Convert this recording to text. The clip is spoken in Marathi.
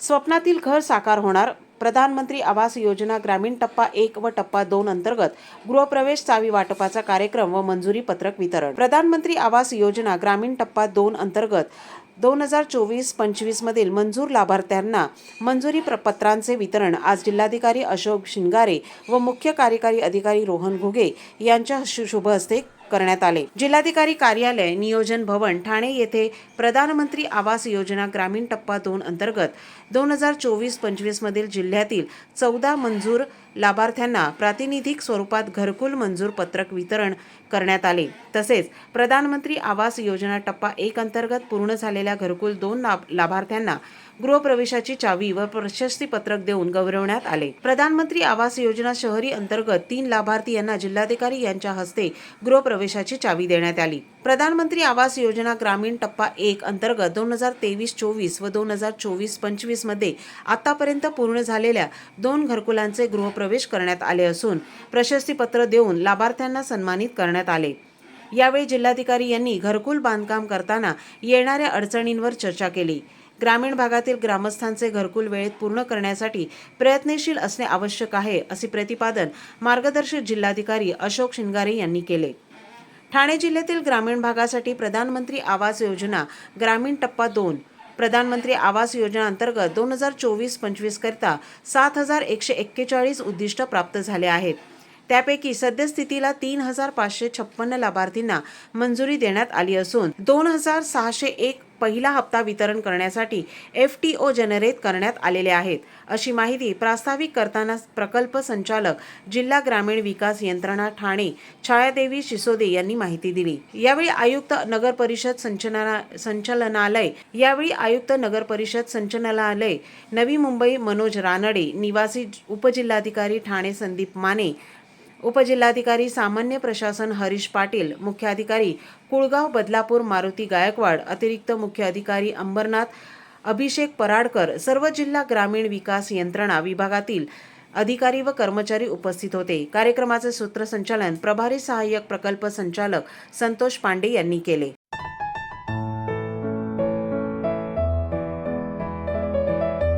स्वप्नातील घर साकार होणार. प्रधानमंत्री आवास योजना ग्रामीण टप्पा एक व टप्पा दोन अंतर्गत गृहप्रवेश चावी वाटपाचा कार्यक्रम व मंजुरी पत्रक वितरण. प्रधानमंत्री आवास योजना ग्रामीण टप्पा दोन अंतर्गत दोन हजार चोवीस पंचवीस मधील मंजूर लाभार्थ्यांना मंजुरी प्र- पत्रांचे वितरण. आज जिल्हाधिकारी अशोक शिंगारे व मुख्य कार्यकारी अधिकारी रोहन घुगे यांच्या शुभ हस्ते करण्यात आले. जिल्हाधिकारी कार्यालय नियोजन भवन ठाणे येथे प्रधानमंत्री आवास योजना ग्रामीण टप्पा दोन अंतर्गत दोन हजार चोवीस पंचवीस मधील जिल्ह्यातील चौदा मंजूर लाभार्थ्यांना प्रातिनिधिक स्वरूपात घरकुल मंजूर पत्रक वितरण करण्यात आले. तसेच प्रधानमंत्री आवास योजना टप्पा एक अंतर्गत पूर्ण झालेल्या घरकुल दोन लाभार्थ्यांना गृहप्रवेशाची चावी व प्रशस्ती पत्रक देऊन गौरवण्यात आले. प्रधानमंत्री आवास योजना शहरी अंतर्गत तीन लाभार्थी यांना जिल्हाधिकारी यांच्या हस्ते प्रवेशाची चावी देण्यात आली. प्रधानमंत्री आवास योजना ग्रामीण टप्पा एक अंतर्गत दोन हजार तेवीस चोवीस व दोन हजार चोवीस पंचवीसमध्ये आतापर्यंत पूर्ण झालेल्या दोन घरकुलांचे गृहप्रवेश करण्यात आले असून प्रशस्तीपत्र देऊन लाभार्थ्यांना सन्मानित करण्यात आले. यावेळी जिल्हाधिकारी यांनी घरकुल बांधकाम करताना येणाऱ्या अडचणींवर चर्चा केली. ग्रामीण भागातील ग्रामस्थांचे घरकुल वेळेत पूर्ण करण्यासाठी प्रयत्नशील असणे आवश्यक आहे असे प्रतिपादन मार्गदर्शक जिल्हाधिकारी अशोक शिंगारे यांनी केले. ठाणे जिल्ह्यातील ग्रामीण भागासाठी प्रधानमंत्री आवास योजना ग्रामीण टप्पा दोन. प्रधानमंत्री आवास योजना अंतर्गत दोन हजार चोवीस पंचवीसकरता सात हजार एकशे एक्केचाळीस उद्दिष्ट प्राप्त झाले आहेत. त्यापैकी सद्यस्थितीला तीन हजार पाचशे छप्पन्न लाभार्थींना मंजुरी देण्यात आली असून दोन हजार सहाशे एक पहिला हप्ता वितरण करण्यासाठी एफ टी ओ जनरेट करण्यात आलेले आहेत. अशी माहिती प्रास्ताविक करताना प्रकल्प संचालक जिल्हा ग्रामीण विकास यंत्रणा ठाणे छायादेवी शिसोदे यांनी माहिती दिली. यावेळी आयुक्त नगर परिषद संचना संचालनालय यावेळी आयुक्त नगर परिषद संचालनालय नवी मुंबई मनोज रानडे निवासी उपजिल्हाधिकारी ठाणे संदीप माने उपजिल्हाधिकारी सामान्य प्रशासन हरीश पाटील मुख्याधिकारी कुळगाव बदलापूर मारुती गायकवाड अतिरिक्त मुख्य अधिकारी अंबरनाथ अभिषेक पराडकर सर्व जिल्हा ग्रामीण विकास यंत्रणा विभागातील अधिकारी व कर्मचारी उपस्थित होते. कार्यक्रमाचे सूत्रसंचालन प्रभारी सहाय्यक प्रकल्प संचालक संतोष पांडे यांनी केले.